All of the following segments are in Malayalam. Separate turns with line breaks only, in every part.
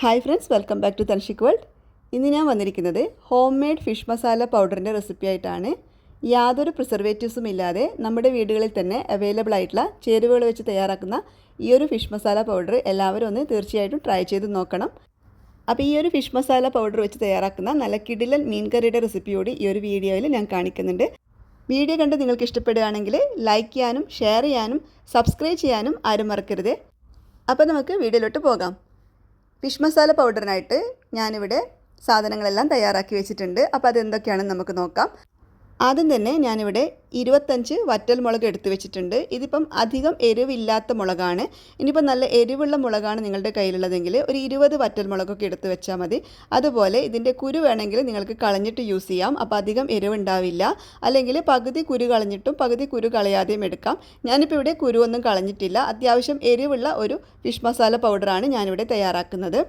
Hi friends welcome back to Thanshik world ഇന്ന് ഞാൻ വന്നിരിക്കുന്നത് ഹോം മെയ്ഡ് ഫിഷ് മസാല പൗഡറിന്റെ റെസിപ്പി ആയിട്ടാണ്. യാതൊരു പ്രിസർവേറ്റീവ്സും ഇല്ലാതെ നമ്മുടെ വീടുകളിൽ തന്നെ അവൈലബിൾ ആയിട്ടുള്ള ചേരുവകൾ വെച്ച് തയ്യാറാക്കുന്ന ഈ ഒരു ഫിഷ് മസാല പൗഡർ എല്ലാവരും ഒന്ന് തീർച്ചയായിട്ടും ട്രൈ ചെയ്ത് നോക്കണം. അപ്പോൾ ഈ ഒരു ഫിഷ് മസാല പൗഡർ വെച്ച് തയ്യാറാക്കുന്ന നല്ല കിടിലൻ മീൻ കറിയുടെ റെസിപ്പിയോട് ഈ ഒരു വീഡിയോയിൽ ഞാൻ കാണിക്കുന്നുണ്ട്. വീഡിയോ കണ്ട് നിങ്ങൾക്ക് ഇഷ്ടപ്പെടുകയാണെങ്കിൽ ലൈക്ക് ചെയ്യാനും ഷെയർ ചെയ്യാനും സബ്സ്ക്രൈബ് ചെയ്യാനും ആരും മറക്കരുത്. അപ്പോൾ നമുക്ക് വീഡിയോയിലോട്ട് പോകാം. ഫിഷ് മസാല പൗഡറിനായിട്ട് ഞാനിവിടെ സാധനങ്ങളെല്ലാം തയ്യാറാക്കി വെച്ചിട്ടുണ്ട്. അപ്പോൾ അതെന്തൊക്കെയാണെന്ന് നമുക്ക് നോക്കാം. ആദ്യം തന്നെ ഞാനിവിടെ ഇരുപത്തഞ്ച് വറ്റൽ മുളക് എടുത്തു വെച്ചിട്ടുണ്ട്. ഇതിപ്പം അധികം എരിവില്ലാത്ത മുളകാണ്. ഇനിയിപ്പോൾ നല്ല എരിവുള്ള മുളകാണ് നിങ്ങളുടെ കയ്യിലുള്ളതെങ്കിൽ ഒരു ഇരുപത് വറ്റൽ മുളകൊക്കെ എടുത്തു വെച്ചാൽ മതി. അതുപോലെ ഇതിന്റെ കുരു വേണമെങ്കിൽ നിങ്ങൾക്ക് കളഞ്ഞിട്ട് യൂസ് ചെയ്യാം. അപ്പോൾ അധികം എരിവുണ്ടാവില്ല. അല്ലെങ്കിൽ പകുതി കുരു കളഞ്ഞിട്ടും പകുതി കുരു കളയാതെയും എടുക്കാം. ഞാനിപ്പോൾ ഇവിടെ കുരു ഒന്നും കളഞ്ഞിട്ടില്ല. അത്യാവശ്യം എരിവുള്ള ഒരു ഫിഷ് മസാല പൗഡറാണ് ഞാനിവിടെ തയ്യാറാക്കുന്നത്.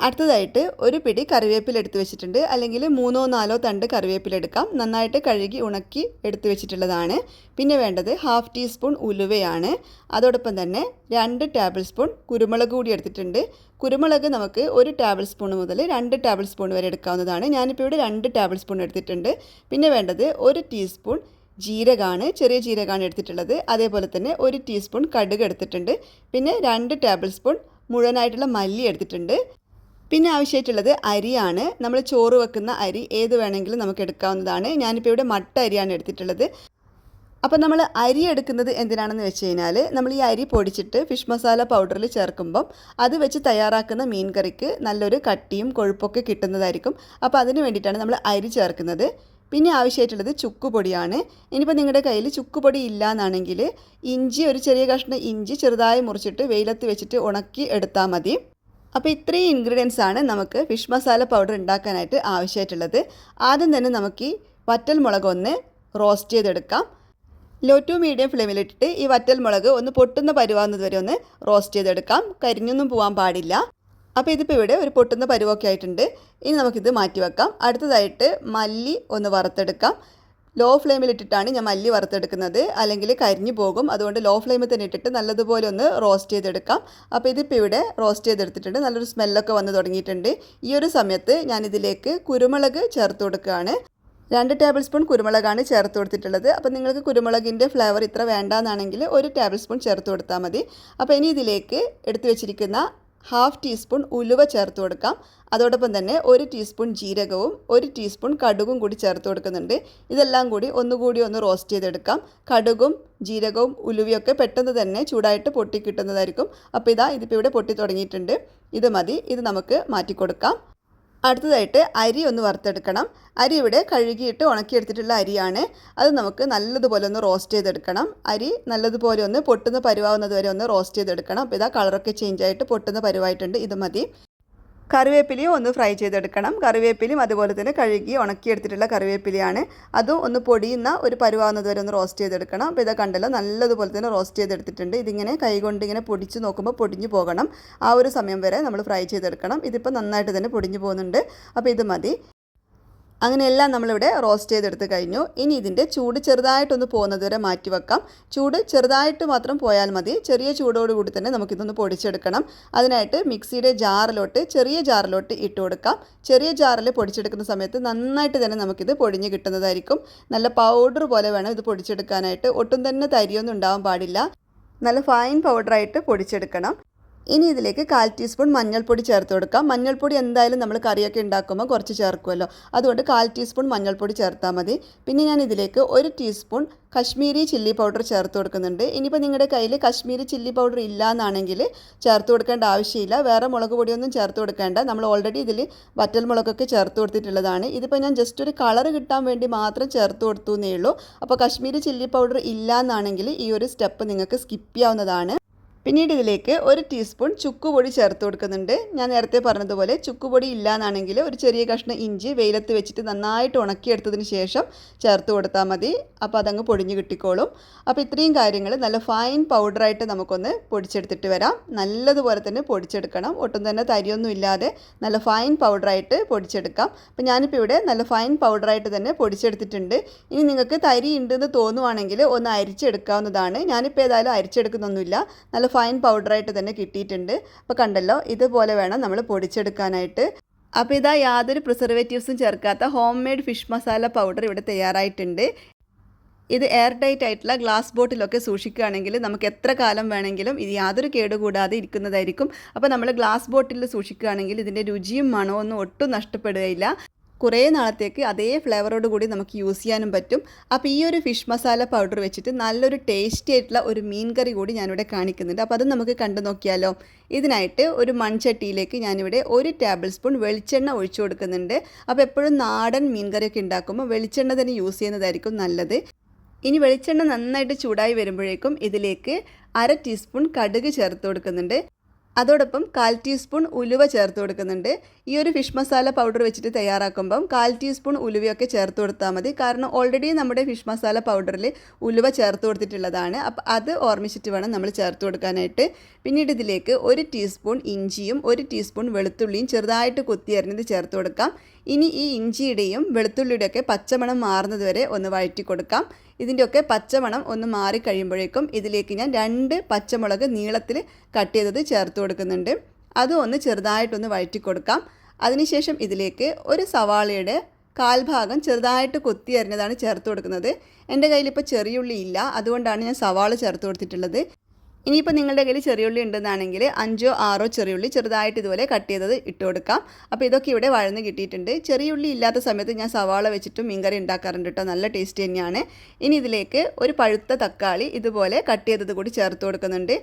അടുത്തതായിട്ട് ഒരു പിടി കറിവേപ്പില എടുത്ത് വെച്ചിട്ടുണ്ട്. അല്ലെങ്കിൽ മൂന്നോ നാലോ തണ്ട് കറിവേപ്പില എടുക്കാം. നന്നായിട്ട് കഴുകി ഉണക്കി എടുത്ത് വെച്ചിട്ടുള്ളതാണ്. പിന്നെ വേണ്ടത് ഹാഫ് ടീസ്പൂൺ ഉലുവയാണ്. അതോടൊപ്പം തന്നെ രണ്ട് ടേബിൾ സ്പൂൺ കുരുമുളക് കൂടി എടുത്തിട്ടുണ്ട്. കുരുമുളക് നമുക്ക് ഒരു ടേബിൾ സ്പൂൺ മുതൽ രണ്ട് ടേബിൾ സ്പൂൺ വരെ എടുക്കാവുന്നതാണ്. ഞാനിപ്പോൾ ഇവിടെ രണ്ട് ടേബിൾ സ്പൂൺ എടുത്തിട്ടുണ്ട്. പിന്നെ വേണ്ടത് ഒരു ടീസ്പൂൺ ജീരകമാണ്. ചെറിയ ജീരകമാണ് എടുത്തിട്ടുള്ളത്. അതേപോലെ തന്നെ ഒരു ടീസ്പൂൺ കടുക് എടുത്തിട്ടുണ്ട്. പിന്നെ രണ്ട് ടേബിൾ സ്പൂൺ മുഴുവനായിട്ടുള്ള മല്ലി എടുത്തിട്ടുണ്ട്. പിന്നെ ആവശ്യമായിട്ടുള്ളത് അരിയാണ്. നമ്മൾ ചോറ് വെക്കുന്ന അരി ഏത് വേണമെങ്കിലും നമുക്ക് എടുക്കാവുന്നതാണ്. ഞാനിപ്പോൾ ഇവിടെ മട്ട അരിയാണ് എടുത്തിട്ടുള്ളത്. അപ്പോൾ നമ്മൾ അരി എടുക്കുന്നത് എന്തിനാണെന്ന് വെച്ച് കഴിഞ്ഞാൽ നമ്മൾ ഈ അരി പൊടിച്ചിട്ട് ഫിഷ് മസാല പൗഡറിൽ ചേർക്കുമ്പം അത് വെച്ച് തയ്യാറാക്കുന്ന മീൻ കറിക്ക് നല്ലൊരു കട്ടിയും കൊഴുപ്പൊക്കെ കിട്ടുന്നതായിരിക്കും. അപ്പോൾ അതിന് വേണ്ടിയിട്ടാണ് നമ്മൾ അരി ചേർക്കുന്നത്. പിന്നെ ആവശ്യമായിട്ടുള്ളത് ചുക്കുപൊടിയാണ്. ഇനിയിപ്പോൾ നിങ്ങളുടെ കയ്യിൽ ചുക്കുപൊടി ഇല്ല എന്നാണെങ്കിൽ ഇഞ്ചി ഒരു ചെറിയ കഷ്ണം ഇഞ്ചി ചെറുതായി മുറിച്ചിട്ട് വെയിലത്ത് വെച്ചിട്ട് ഉണക്കി എടുത്താൽ മതി. അപ്പോൾ ഇത്രയും ഇൻഗ്രീഡിയൻസ് ആണ് നമുക്ക് ഫിഷ് മസാല പൗഡർ ഉണ്ടാക്കാനായിട്ട് ആവശ്യമായിട്ടുള്ളത്. ആദ്യം തന്നെ നമുക്ക് ഈ വറ്റൽ മുളക് ഒന്ന് റോസ്റ്റ് ചെയ്തെടുക്കാം. ലോ ടു മീഡിയം ഫ്ലെയിമിലിട്ടിട്ട് ഈ വറ്റൽ മുളക് ഒന്ന് പൊട്ടുന്ന പരുവാകുന്നത് വരെ ഒന്ന് റോസ്റ്റ് ചെയ്തെടുക്കാം. കരിഞ്ഞൊന്നും പോകാൻ പാടില്ല. അപ്പോൾ ഇതിപ്പോൾ ഇവിടെ ഒരു പൊട്ടുന്ന പരുവൊക്കെ ആയിട്ടുണ്ട്. ഇനി നമുക്കിത് മാറ്റി വെക്കാം അടുത്തതായിട്ട് മല്ലി ഒന്ന് വറുത്തെടുക്കാം. ലോ ഫ്ലെയിമിൽ ഇട്ടിട്ടാണ് ഞാൻ മല്ലി വറുത്തെടുക്കുന്നത്. അല്ലെങ്കിൽ കരിഞ്ഞു പോകും. അതുകൊണ്ട് ലോ ഫ്ലെയിമിൽ തന്നെ ഇട്ടിട്ട് നല്ലതുപോലെ ഒന്ന് റോസ്റ്റ് ചെയ്തെടുക്കാം. അപ്പോൾ ഇതിപ്പോൾ ഇവിടെ റോസ്റ്റ് ചെയ്തെടുത്തിട്ടുണ്ട്. നല്ലൊരു സ്മെല്ലൊക്കെ വന്ന് തുടങ്ങിയിട്ടുണ്ട്. ഈ ഒരു സമയത്ത് ഞാൻ ഇതിലേക്ക് കുരുമുളക് ചേർത്ത് കൊടുക്കുകയാണ്. രണ്ട് ടേബിൾ സ്പൂൺ കുരുമുളകാണ് ചേർത്ത് കൊടുത്തിട്ടുള്ളത്. അപ്പോൾ നിങ്ങൾക്ക് കുരുമുളകിന്റെ ഫ്ലേവർ ഇത്ര വേണ്ടാന്നാണെങ്കിൽ ഒരു ടേബിൾ സ്പൂൺ ചേർത്ത് കൊടുത്താൽ മതി. അപ്പോൾ ഇനി ഇതിലേക്ക് എടുത്തു വെച്ചിരിക്കുന്ന ഹാഫ് ടീസ്പൂൺ ഉലുവ ചേർത്ത് കൊടുക്കാം. അതോടൊപ്പം തന്നെ ഒരു ടീസ്പൂൺ ജീരകവും ഒരു ടീസ്പൂൺ കടുകും കൂടി ചേർത്ത് കൊടുക്കുന്നുണ്ട്. ഇതെല്ലാം കൂടി ഒന്നുകൂടി ഒന്ന് റോസ്റ്റ് ചെയ്തെടുക്കാം. കടുകും ജീരകവും ഉലുവയൊക്കെ പെട്ടെന്ന് തന്നെ ചൂടായിട്ട് പൊട്ടി കിട്ടുന്നതായിരിക്കും. അപ്പോൾ ഇതാ ഇതിപ്പോൾ ഇവിടെ പൊട്ടി തുടങ്ങിയിട്ടുണ്ട്. ഇത് മതി. ഇത് നമുക്ക് മാറ്റി കൊടുക്കാം അടുത്തതായിട്ട് അരി ഒന്ന് വറുത്തെടുക്കണം. അരി ഇവിടെ കഴുകിയിട്ട് ഉണക്കിയെടുത്തിട്ടുള്ള അരിയാണ്. അത് നമുക്ക് നല്ലതുപോലെ ഒന്ന് റോസ്റ്റ് ചെയ്തെടുക്കണം. അരി നല്ലതുപോലെ ഒന്ന് പൊട്ടുന്ന പരുവാകുന്നത് വരെ ഒന്ന് റോസ്റ്റ് ചെയ്തെടുക്കണം. അപ്പോൾ ഇതാ കളറൊക്കെ ചേഞ്ച് ആയിട്ട് പൊട്ടുന്ന പരുവായിട്ടുണ്ട്. ഇത് മതി. കറിവേപ്പിലയും ഒന്ന് ഫ്രൈ ചെയ്തെടുക്കണം. കറിവേപ്പിലയും അതുപോലെ തന്നെ കഴുകി ഉണക്കിയെടുത്തിട്ടുള്ള കറിവേപ്പിലയാണ്. അതും ഒന്ന് പൊടിയുന്ന ഒരു പരുവാകുന്നത് വരെ ഒന്ന് റോസ്റ്റ് ചെയ്തെടുക്കണം. അപ്പോൾ ഇതൊക്കെ കണ്ടല്ലോ നല്ലതുപോലെ തന്നെ റോസ്റ്റ് ചെയ്തെടുത്തിട്ടുണ്ട്. ഇതിങ്ങനെ കൈകൊണ്ട് ഇങ്ങനെ പൊടിച്ച് നോക്കുമ്പോൾ പൊടിഞ്ഞു പോകണം. ആ ഒരു സമയം വരെ നമ്മൾ ഫ്രൈ ചെയ്തെടുക്കണം. ഇതിപ്പോൾ നന്നായിട്ട് തന്നെ പൊടിഞ്ഞു പോകുന്നുണ്ട്. അപ്പോൾ ഇത് മതി. അങ്ങനെ എല്ലാം നമ്മളിവിടെ റോസ്റ്റ് ചെയ്തെടുത്ത് കഴിഞ്ഞു. ഇനി ഇതിന്റെ ചൂട് ചെറുതായിട്ടൊന്ന് പോകുന്നത് വരെ മാറ്റി വെക്കാം. ചൂട് ചെറുതായിട്ട് മാത്രം പോയാൽ മതി. ചെറിയ ചൂടോടുകൂടി തന്നെ നമുക്കിതൊന്ന് പൊടിച്ചെടുക്കണം. അതിനായിട്ട് മിക്സിയുടെ ജാറിലോട്ട് ചെറിയ ജാറിലോട്ട് ഇട്ട് കൊടുക്കാം. ചെറിയ ജാറിൽ പൊടിച്ചെടുക്കുന്ന സമയത്ത് നന്നായിട്ട് തന്നെ നമുക്കിത് പൊടിഞ്ഞ് കിട്ടുന്നതായിരിക്കും. നല്ല പൗഡർ പോലെ വേണം ഇത് പൊടിച്ചെടുക്കാനായിട്ട്. ഒട്ടും തന്നെ തരിയൊന്നും ഉണ്ടാവാൻ പാടില്ല. നല്ല ഫൈൻ പൗഡറായിട്ട് പൊടിച്ചെടുക്കണം. ഇനി ഇതിലേക്ക് കാൽ ടീസ്പൂൺ മഞ്ഞൾപ്പൊടി ചേർത്ത് കൊടുക്കാം. മഞ്ഞൾപ്പൊടി എന്തായാലും നമ്മൾ കറിയൊക്കെ ഉണ്ടാക്കുമ്പോൾ കുറച്ച് ചേർക്കുമല്ലോ. അതുകൊണ്ട് കാൽ ടീസ്പൂൺ മഞ്ഞൾപ്പൊടി ചേർത്താൽ മതി. പിന്നെ ഞാൻ ഇതിലേക്ക് ഒരു ടീസ്പൂൺ കശ്മീരി ചില്ലി പൗഡർ ചേർത്ത് കൊടുക്കുന്നുണ്ട്. ഇനിയിപ്പോൾ നിങ്ങളുടെ കയ്യിൽ കശ്മീരി ചില്ലി പൗഡർ ഇല്ല എന്നാണെങ്കിൽ ചേർത്ത് കൊടുക്കേണ്ട ആവശ്യമില്ല. വേറെ മുളക് പൊടിയൊന്നും ചേർത്ത് കൊടുക്കേണ്ട. നമ്മൾ ഓൾറെഡി ഇതിൽ വറ്റൽ മുളകൊക്കെ ചേർത്ത് കൊടുത്തിട്ടുള്ളതാണ്. ഇതിപ്പോൾ ഞാൻ ജസ്റ്റ് ഒരു കളർ കിട്ടാൻ വേണ്ടി മാത്രം ചേർത്ത് കൊടുത്തു എന്നേ ഉള്ളൂ. അപ്പോൾ കശ്മീരി ചില്ലി പൗഡർ ഇല്ല എന്നാണെങ്കിൽ ഈ ഒരു സ്റ്റെപ്പ് നിങ്ങൾക്ക് സ്കിപ്പ് ചെയ്യാവുന്നതാണ്. പിന്നീട് ഇതിലേക്ക് ഒരു ടീസ്പൂൺ ചുക്കുപൊടി ചേർത്ത് കൊടുക്കുന്നുണ്ട്. ഞാൻ നേരത്തെ പറഞ്ഞതുപോലെ ചുക്കുപൊടി ഇല്ലയെന്നാണെങ്കിൽ ഒരു ചെറിയ കഷ്ണം ഇഞ്ചി വെയിലത്ത് വെച്ചിട്ട് നന്നായിട്ട് ഉണക്കിയെടുത്തതിന് ശേഷം ചേർത്ത് കൊടുത്താൽ മതി. അപ്പോൾ അതങ്ങ് പൊടിഞ്ഞ് കിട്ടിക്കോളും. അപ്പോൾ ഇത്രയും കാര്യങ്ങൾ നല്ല ഫൈൻ പൗഡറായിട്ട് നമുക്കൊന്ന് പൊടിച്ചെടുത്തിട്ട് വരാം. നല്ലതുപോലെ തന്നെ പൊടിച്ചെടുക്കണം. ഒട്ടും തന്നെ തരിയൊന്നും ഇല്ലാതെ നല്ല ഫൈൻ പൗഡറായിട്ട് പൊടിച്ചെടുക്കാം. അപ്പോൾ ഞാനിപ്പോൾ ഇവിടെ നല്ല ഫൈൻ പൗഡറായിട്ട് തന്നെ പൊടിച്ചെടുത്തിട്ടുണ്ട്. ഇനി നിങ്ങൾക്ക് തരി ഉണ്ടെന്ന് തോന്നുവാണെങ്കിൽ ഒന്ന് അരിച്ചെടുക്കാവുന്നതാണ്. ഞാനിപ്പോൾ ഏതായാലും അരിച്ചെടുക്കുന്നൊന്നുമില്ല. നല്ല ഫൈൻ പൗഡറായിട്ട് തന്നെ കിട്ടിയിട്ടുണ്ട്. അപ്പോൾ കണ്ടല്ലോ ഇതുപോലെ വേണം നമ്മൾ പൊടിച്ചെടുക്കാനായിട്ട്. അപ്പോൾ ഇതാ യാതൊരു പ്രിസർവേറ്റീവ്സും ചേർക്കാത്ത home made fish masala powder ഇവിടെ തയ്യാറായിട്ടുണ്ട്. ഇത് എയർ ടൈറ്റ് ആയിട്ടുള്ള ഗ്ലാസ് ബോട്ടിലൊക്കെ സൂക്ഷിക്കുകയാണെങ്കിൽ നമുക്ക് എത്ര കാലം വേണമെങ്കിലും ഇത് യാതൊരു കേടുകൂടാതെ ഇരിക്കുന്നതായിരിക്കും. അപ്പോൾ നമ്മൾ ഗ്ലാസ് ബോട്ടിലിൽ സൂക്ഷിക്കുകയാണെങ്കിൽ ഇതിന്റെ രുചിയും മണവും ഒന്നും ഒട്ടും നഷ്ടപ്പെടുകയില്ല. കുറേ നാളത്തേക്ക് അതേ ഫ്ലേവറോട് കൂടി നമുക്ക് യൂസ് ചെയ്യാനും പറ്റും. അപ്പോൾ ഈ ഒരു ഫിഷ് മസാല പൗഡർ വെച്ചിട്ട് നല്ലൊരു ടേസ്റ്റി ആയിട്ടുള്ള ഒരു മീൻ കറി കൂടി ഞാനിവിടെ കാണിക്കുന്നുണ്ട്. അപ്പോൾ അത് നമുക്ക് കണ്ടു നോക്കിയാലോ? ഇതിനായിട്ട് ഒരു മൺചട്ടിയിലേക്ക് ഞാനിവിടെ ഒരു ടേബിൾ സ്പൂൺ വെളിച്ചെണ്ണ ഒഴിച്ചു കൊടുക്കുന്നുണ്ട്. അപ്പോൾ എപ്പോഴും നാടൻ മീൻ കറിയൊക്കെ ഉണ്ടാക്കുമ്പോൾ വെളിച്ചെണ്ണ തന്നെ യൂസ് ചെയ്യുന്നതായിരിക്കും നല്ലത്. ഇനി വെളിച്ചെണ്ണ നന്നായിട്ട് ചൂടായി വരുമ്പോഴേക്കും ഇതിലേക്ക് അര ടീസ്പൂൺ കടുക് ചേർത്ത് കൊടുക്കുന്നുണ്ട്. അതോടൊപ്പം കാൽ ടീസ്പൂൺ ഉലുവ ചേർത്ത് കൊടുക്കുന്നുണ്ട്. ഈ ഒരു ഫിഷ് മസാല പൗഡർ വെച്ചിട്ട് തയ്യാറാക്കുമ്പം കാൽ ടീസ്പൂൺ ഉലുവയൊക്കെ ചേർത്ത് കൊടുത്താൽ മതി. കാരണം ഓൾറെഡി നമ്മുടെ ഫിഷ് മസാല പൗഡറിൽ ഉലുവ ചേർത്ത് കൊടുത്തിട്ടുള്ളതാണ്. അപ്പം അത് ഓർമ്മിച്ചിട്ട് വേണം നമ്മൾ ചേർത്ത് കൊടുക്കാനായിട്ട്. പിന്നീട് ഇതിലേക്ക് ഒരു ടീസ്പൂൺ ഇഞ്ചിയും ഒരു ടീസ്പൂൺ വെളുത്തുള്ളിയും ചെറുതായിട്ട് കുത്തിയരിഞ്ഞത് ചേർത്ത് കൊടുക്കാം. ഇനി ഈ ഇഞ്ചിയുടെയും വെളുത്തുള്ളിയുടെയൊക്കെ പച്ചമണം മാറുന്നത് വരെ ഒന്ന് വഴറ്റി കൊടുക്കാം. ഇതിന്റെയൊക്കെ പച്ചമണം ഒന്ന് മാറി കഴിയുമ്പോഴേക്കും ഇതിലേക്ക് ഞാൻ രണ്ട് പച്ചമുളക് നീളത്തിൽ കട്ട് ചെയ്തത് ചേർത്ത് കൊടുക്കുന്നുണ്ട്. അതും ഒന്ന് ചെറുതായിട്ടൊന്ന് വഴറ്റി കൊടുക്കാം. അതിനുശേഷം ഇതിലേക്ക് ഒരു സവാളയുടെ കാൽഭാഗം ചെറുതായിട്ട് കൊത്തി അരിഞ്ഞതാണ് ചേർത്ത് കൊടുക്കുന്നത്. എന്റെ കയ്യിലിപ്പോൾ ചെറിയുള്ളി ഇല്ല. അതുകൊണ്ടാണ് ഞാൻ സവാള ചേർത്ത് കൊടുത്തിട്ടുള്ളത്. ഇനിയിപ്പോൾ നിങ്ങളുടെ കയ്യിൽ ചെറിയുള്ളി ഉണ്ടെന്നാണെങ്കിൽ അഞ്ചോ ആറോ ചെറിയുള്ളി ചെറുതായിട്ട് ഇതുപോലെ കട്ട് ചെയ്തത് ഇട്ട് കൊടുക്കാം. അപ്പോൾ ഇതൊക്കെ ഇവിടെ വഴന്ന് കിട്ടിയിട്ടുണ്ട്. ചെറിയുള്ളി ഇല്ലാത്ത സമയത്ത് ഞാൻ സവാള വെച്ചിട്ടും മീൻകറി ഉണ്ടാക്കാറുണ്ട് കേട്ടോ നല്ല ടേസ്റ്റ് തന്നെയാണ്. ഇനി ഇതിലേക്ക് ഒരു പഴുത്ത തക്കാളി ഇതുപോലെ കട്ട് ചെയ്തത് കൂടി ചേർത്ത് കൊടുക്കുന്നുണ്ട്.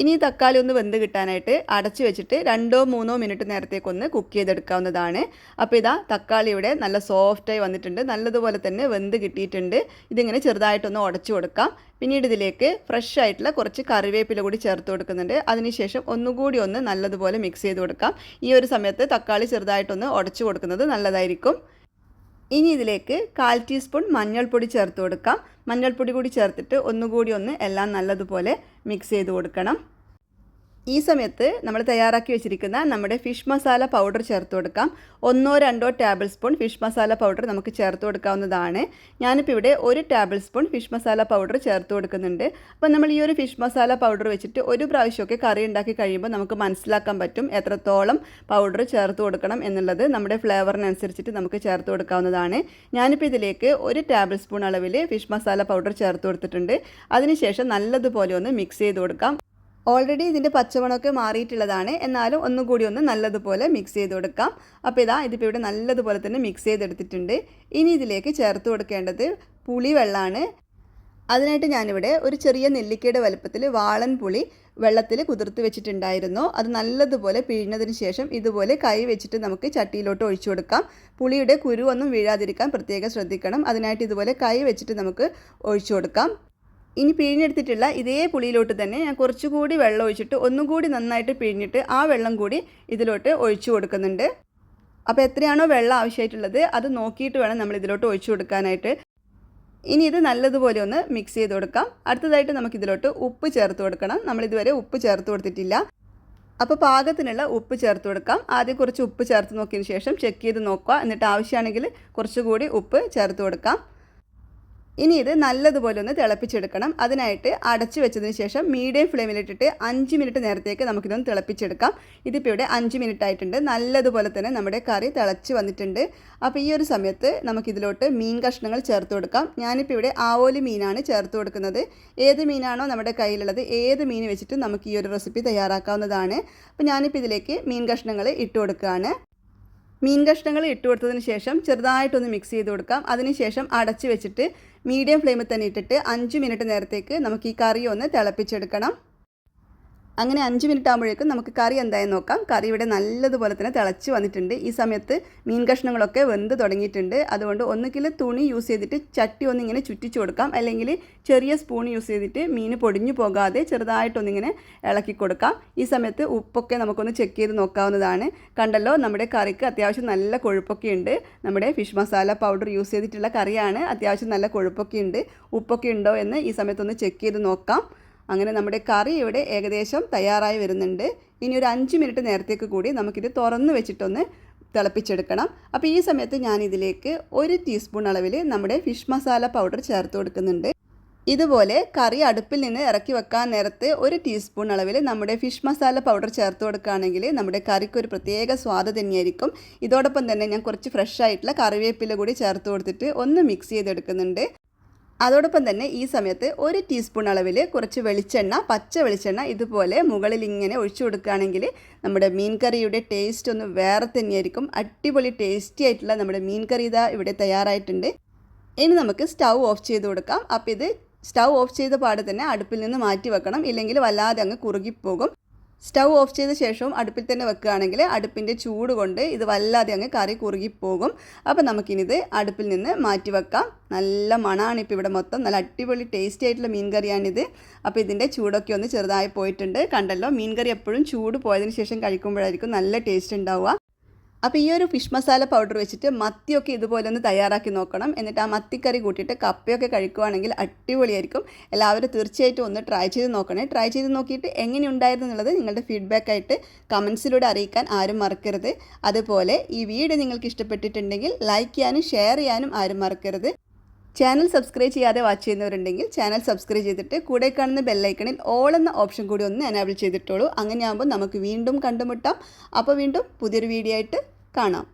ഇനി തക്കാളി ഒന്ന് വെന്ത് കിട്ടാനായിട്ട് അടച്ചു വെച്ചിട്ട് രണ്ടോ മൂന്നോ മിനിറ്റ് നേരത്തേക്കൊന്ന് കുക്ക് ചെയ്തെടുക്കാവുന്നതാണ്. അപ്പോൾ ഇതാ തക്കാളി ഇവിടെ നല്ല സോഫ്റ്റായി വന്നിട്ടുണ്ട്. നല്ലതുപോലെ തന്നെ വെന്ത് കിട്ടിയിട്ടുണ്ട്. ഇതിങ്ങനെ ചെറുതായിട്ടൊന്ന് ഉടച്ചു കൊടുക്കാം. പിന്നീട് ഇതിലേക്ക് ഫ്രഷ് ആയിട്ടുള്ള കുറച്ച് കറിവേപ്പില കൂടി ചേർത്ത് കൊടുക്കുന്നുണ്ട്. അതിനുശേഷം ഒന്നുകൂടി ഒന്ന് നല്ലതുപോലെ മിക്സ് ചെയ്ത് കൊടുക്കാം. ഈ ഒരു സമയത്ത് തക്കാളി ചെറുതായിട്ടൊന്ന് ഉടച്ചു കൊടുക്കുന്നത് നല്ലതായിരിക്കും. ഇനി ഇതിലേക്ക് കാൽ ടീസ്പൂൺ മഞ്ഞൾപ്പൊടി ചേർത്ത് കൊടുക്കാം. മഞ്ഞൾപ്പൊടി കൂടി ചേർത്തിട്ട് ഒന്നുകൂടി ഒന്ന് എല്ലാം നല്ലതുപോലെ മിക്സ് ചെയ്ത് കൊടുക്കണം. ഈ സമയത്ത് നമ്മൾ തയ്യാറാക്കി വെച്ചിരിക്കുന്ന നമ്മുടെ ഫിഷ് മസാല പൗഡർ ചേർത്ത് കൊടുക്കാം. ഒന്നോ രണ്ടോ tablespoon fish masala powder നമുക്ക് ചേർത്ത് കൊടുക്കാവുന്നതാണ്. ഞാനിപ്പോൾ ഇവിടെ ഒരു tablespoon fish masala powder ചേർത്ത് കൊടുക്കുന്നുണ്ട്. അപ്പോൾ നമ്മൾ ഈ ഒരു ഫിഷ് മസാല പൗഡർ വെച്ചിട്ട് ഒരു പ്രാവശ്യമൊക്കെ കറി ഉണ്ടാക്കി കഴിയുമ്പോൾ നമുക്ക് മനസ്സിലാക്കാൻ പറ്റും എത്രത്തോളം പൗഡർ ചേർത്ത് കൊടുക്കണം എന്നുള്ളത്. നമ്മുടെ ഫ്ലേവറിനനുസരിച്ചിട്ട് നമുക്ക് ചേർത്ത് കൊടുക്കാവുന്നതാണ്. ഞാനിപ്പോൾ ഇതിലേക്ക് ഒരു ടേബിൾ സ്പൂൺ അളവിൽ ഫിഷ് മസാല പൗഡർ ചേർത്ത് കൊടുത്തിട്ടുണ്ട്. അതിനുശേഷം നല്ലതുപോലെ ഒന്ന് മിക്സ് ചെയ്ത് കൊടുക്കാം. ഓൾറെഡി ഇതിന്റെ പച്ചമണമൊക്കെ മാറിയിട്ടുള്ളതാണ്. എന്നാലും ഒന്നും കൂടി ഒന്ന് നല്ലതുപോലെ മിക്സ് ചെയ്ത് കൊടുക്കാം. അപ്പോൾ ഇതാ ഇതിപ്പോൾ ഇവിടെ നല്ലതുപോലെ തന്നെ മിക്സ് ചെയ്തെടുത്തിട്ടുണ്ട്. ഇനി ഇതിലേക്ക് ചേർത്ത് കൊടുക്കേണ്ടത് പുളി വെള്ളമാണ് അതിനായിട്ട് ഞാനിവിടെ ഒരു ചെറിയ നെല്ലിക്കയുടെ വലുപ്പത്തിൽ വാളൻ പുളി വെള്ളത്തിൽ കുതിർത്ത് വെച്ചിട്ടുണ്ടായിരുന്നു. അത് നല്ലതുപോലെ പിഴിഞ്ഞതിന് ശേഷം ഇതുപോലെ കൈ വെച്ചിട്ട് നമുക്ക് ചട്ടിയിലോട്ട് ഒഴിച്ചു കൊടുക്കാം. പുളിയുടെ കുരുവൊന്നും വീഴാതിരിക്കാൻ പ്രത്യേകം ശ്രദ്ധിക്കണം. അതിനായിട്ട് ഇതുപോലെ കൈ വെച്ചിട്ട് നമുക്ക് ഒഴിച്ചു കൊടുക്കാം. ഇനി പിഴിഞ്ഞെടുത്തിട്ടുള്ള ഇതേ പുളിയിലോട്ട് തന്നെ ഞാൻ കുറച്ചുകൂടി വെള്ളം ഒഴിച്ചിട്ട് ഒന്നും കൂടി നന്നായിട്ട് പിഴിഞ്ഞിട്ട് ആ വെള്ളം കൂടി ഇതിലോട്ട് ഒഴിച്ചു കൊടുക്കുന്നുണ്ട്. അപ്പോൾ എത്രയാണോ വെള്ളം ആവശ്യമായിട്ടുള്ളത് അത് നോക്കിയിട്ട് വേണം നമ്മൾ ഇതിലോട്ട് ഒഴിച്ചു കൊടുക്കാനായിട്ട്. ഇനി ഇത് നല്ലതുപോലെ ഒന്ന് മിക്സ് ചെയ്ത് കൊടുക്കാം. അടുത്തതായിട്ട് നമുക്ക് ഇതിലോട്ട് ഉപ്പ് ചേർത്ത് കൊടുക്കണം. നമ്മൾ ഇതുവരെ ഉപ്പ് ചേർത്ത് കൊടുത്തിട്ടില്ല. അപ്പോൾ പാകത്തിനുള്ള ഉപ്പ് ചേർത്ത് കൊടുക്കാം. ആദ്യം കുറച്ച് ഉപ്പ് ചേർത്ത് നോക്കിയതിന് ശേഷം ചെക്ക് ചെയ്ത് നോക്കുക. എന്നിട്ട് ആവശ്യമാണെങ്കിൽ കുറച്ചുകൂടി ഉപ്പ് ചേർത്ത് കൊടുക്കാം. ഇനി ഇത് നല്ലതുപോലെ ഒന്ന് തിളപ്പിച്ചെടുക്കണം. അതിനായിട്ട് അടച്ചു വെച്ചതിന് ശേഷം മീഡിയം ഫ്ലെയിമിലിട്ടിട്ട് അഞ്ച് മിനിറ്റ് നേരത്തേക്ക് നമുക്കിതൊന്ന് തിളപ്പിച്ചെടുക്കാം. ഇതിപ്പോൾ ഇവിടെ അഞ്ച് മിനിറ്റ് ആയിട്ടുണ്ട്. നല്ലതുപോലെ തന്നെ നമ്മുടെ കറി തിളച്ച് വന്നിട്ടുണ്ട്. അപ്പോൾ ഈ ഒരു സമയത്ത് നമുക്കിതിലോട്ട് മീൻ കഷ്ണങ്ങൾ ചേർത്ത് കൊടുക്കാം. ഞാനിപ്പോൾ ഇവിടെ ആവോലി മീനാണ് ചേർത്ത് കൊടുക്കുന്നത്. ഏത് മീനാണോ നമ്മുടെ കയ്യിലുള്ളത് ഏത് മീൻ വെച്ചിട്ട് നമുക്ക് ഈ ഒരു റെസിപ്പി തയ്യാറാക്കാവുന്നതാണ്. അപ്പോൾ ഞാനിപ്പോൾ ഇതിലേക്ക് മീൻ കഷ്ണങ്ങൾ ഇട്ട് കൊടുക്കുകയാണ്. മീൻ കഷ്ണങ്ങൾ ഇട്ട് കൊടുത്തതിന് ശേഷം ചെറുതായിട്ടൊന്ന് മിക്സ് ചെയ്ത് കൊടുക്കാം. അതിനുശേഷം അടച്ച് വെച്ചിട്ട് മീഡിയം ഫ്ലെയിമിൽ തന്നെ ഇട്ടിട്ട് അഞ്ച് മിനിറ്റ് നേരത്തേക്ക് നമുക്ക് ഈ കറി ഒന്ന് തിളപ്പിച്ചെടുക്കണം. അങ്ങനെ അഞ്ച് മിനിറ്റ് ആകുമ്പോഴേക്കും നമുക്ക് കറി എന്തായി നോക്കാം. കറി ഇവിടെ നല്ലതുപോലെ തന്നെ തിളച്ച് വന്നിട്ടുണ്ട്. ഈ സമയത്ത് മീൻ കഷ്ണങ്ങളൊക്കെ വെന്ത് തുടങ്ങിയിട്ടുണ്ട്. അതുകൊണ്ട് ഒന്നുകിൽ തുണി യൂസ് ചെയ്തിട്ട് ചട്ടി ഒന്നിങ്ങനെ ചുറ്റിച്ചു കൊടുക്കാം. അല്ലെങ്കിൽ ചെറിയ സ്പൂൺ യൂസ് ചെയ്തിട്ട് മീൻ പൊടിഞ്ഞു പോകാതെ ചെറുതായിട്ടൊന്നിങ്ങനെ ഇളക്കി കൊടുക്കാം. ഈ സമയത്ത് ഉപ്പൊക്കെ നമുക്കൊന്ന് ചെക്ക് ചെയ്ത് നോക്കാവുന്നതാണ്. കണ്ടല്ലോ നമ്മുടെ കറിക്ക് അത്യാവശ്യം നല്ല കൊഴുപ്പൊക്കെ ഉണ്ട്. നമ്മുടെ ഫിഷ് മസാല പൗഡർ യൂസ് ചെയ്തിട്ടുള്ള കറിയാണ്. അത്യാവശ്യം നല്ല കൊഴുപ്പൊക്കെ ഉണ്ട്. ഉപ്പൊക്കെ ഉണ്ടോ എന്ന് ഈ സമയത്തൊന്ന് ചെക്ക് ചെയ്ത് നോക്കാം. അങ്ങനെ നമ്മുടെ കറി ഇവിടെ ഏകദേശം തയ്യാറായി വരുന്നുണ്ട്. ഇനി ഒരു അഞ്ച് മിനിറ്റ് നേരത്തേക്ക് കൂടി നമുക്കിത് തുറന്ന് വെച്ചിട്ടൊന്ന് തിളപ്പിച്ചെടുക്കണം. അപ്പോൾ ഈ സമയത്ത് ഞാൻ ഇതിലേക്ക് ഒരു ടീസ്പൂൺ അളവിൽ നമ്മുടെ ഫിഷ് മസാല പൗഡർ ചേർത്ത് കൊടുക്കുന്നുണ്ട്. ഇതുപോലെ കറി അടുപ്പിൽ നിന്ന് ഇറക്കി വെക്കാൻ നേരത്ത് ഒരു ടീസ്പൂൺ അളവിൽ നമ്മുടെ ഫിഷ് മസാല പൗഡർ ചേർത്ത് കൊടുക്കുകയാണെങ്കിൽ നമ്മുടെ കറിക്ക് ഒരു പ്രത്യേക സ്വാദ് തന്നെയായിരിക്കും. ഇതോടൊപ്പം തന്നെ ഞാൻ കുറച്ച് ഫ്രഷ് ആയിട്ടുള്ള കറിവേപ്പില കൂടി ചേർത്ത് കൊടുത്തിട്ട് ഒന്ന് മിക്സ് ചെയ്തെടുക്കുന്നുണ്ട്. അതോടൊപ്പം തന്നെ ഈ സമയത്ത് ഒരു ടീസ്പൂൺ അളവിൽ കുറച്ച് വെളിച്ചെണ്ണ പച്ച വെളിച്ചെണ്ണ ഇതുപോലെ മുകളിൽ ഇങ്ങനെ ഒഴിച്ചു കൊടുക്കുകയാണെങ്കിൽ നമ്മുടെ മീൻ കറിയുടെ ടേസ്റ്റ് ഒന്ന് വേറെ തന്നെയായിരിക്കും. അടിപൊളി ടേസ്റ്റി ആയിട്ടുള്ള നമ്മുടെ മീൻ കറി ഇതാ ഇവിടെ തയ്യാറായിട്ടുണ്ട്. ഇനി നമുക്ക് സ്റ്റൗ ഓഫ് ചെയ്ത് കൊടുക്കാം. അപ്പോൾ ഇത് സ്റ്റൗ ഓഫ് ചെയ്ത പാടെ തന്നെ അടുപ്പിൽ നിന്ന് മാറ്റി വെക്കണം. ഇല്ലെങ്കിൽ വല്ലാതെ അങ്ങ് കുറുകിപ്പോകും. സ്റ്റൗ ഓഫ് ചെയ്ത ശേഷവും അടുപ്പിൽ തന്നെ വെക്കുകയാണെങ്കിൽ അടുപ്പിന്റെ ചൂട് കൊണ്ട് ഇത് വല്ലാതെ അങ്ങ് കറി കുറുകിപ്പോകും. അപ്പോൾ നമുക്കിനിത് അടുപ്പിൽ നിന്ന് മാറ്റി വെക്കാം. നല്ല മണമാണ് ഇപ്പോൾ ഇവിടെ മൊത്തം. നല്ല അടിപൊളി ടേസ്റ്റി ആയിട്ടുള്ള മീൻ കറിയാണിത്. അപ്പോൾ ഇതിന്റെ ചൂടൊക്കെ ഒന്ന് ചെറുതായി പോയിട്ടുണ്ട്. കണ്ടല്ലോ മീൻ കറി എപ്പോഴും ചൂട് പോയതിന് ശേഷം കഴിക്കുമ്പോഴായിരിക്കും നല്ല ടേസ്റ്റ് ഉണ്ടാവുക. അപ്പോൾ ഈ ഒരു ഫിഷ് മസാല പൗഡർ വെച്ചിട്ട് മത്തിയൊക്കെ ഇതുപോലെ ഒന്ന് തയ്യാറാക്കി നോക്കണം. എന്നിട്ട് ആ മത്തിക്കറി കൂട്ടിയിട്ട് കപ്പയൊക്കെ കഴിക്കുവാണെങ്കിൽ അടിപൊളിയായിരിക്കും. എല്ലാവരും തീർച്ചയായിട്ടും ഒന്ന് ട്രൈ ചെയ്ത് നോക്കണേ. ട്രൈ ചെയ്ത് നോക്കിയിട്ട് എങ്ങനെ ഉണ്ടായിരുന്നു എന്നുള്ളത് നിങ്ങളുടെ ഫീഡ്ബാക്ക് ആയിട്ട് കമൻസിലൂടെ അറിയിക്കാൻ ആരും മറക്കരുത്. അതുപോലെ ഈ വീഡിയോ നിങ്ങൾക്ക് ഇഷ്ടപ്പെട്ടിട്ടുണ്ടെങ്കിൽ ലൈക്ക് ചെയ്യാനും ഷെയർ ചെയ്യാനും ആരും മറക്കരുത്. ചാനൽ സബ്സ്ക്രൈബ് ചെയ്യാതെ വാച്ച് ചെയ്യുന്നവരുണ്ടെങ്കിൽ ചാനൽ സബ്സ്ക്രൈബ് ചെയ്തിട്ട് കൂടെ കാണുന്ന ബെല്ലൈക്കണിൽ ഓൾ എന്ന ഓപ്ഷൻ കൂടി ഒന്ന് എനാബിൾ ചെയ്തിട്ടുള്ളൂ അങ്ങനെയാകുമ്പോൾ നമുക്ക് വീണ്ടും കണ്ടുമുട്ടാം. അപ്പോൾ വീണ്ടും പുതിയൊരു വീഡിയോ ആയിട്ട് കാണാം.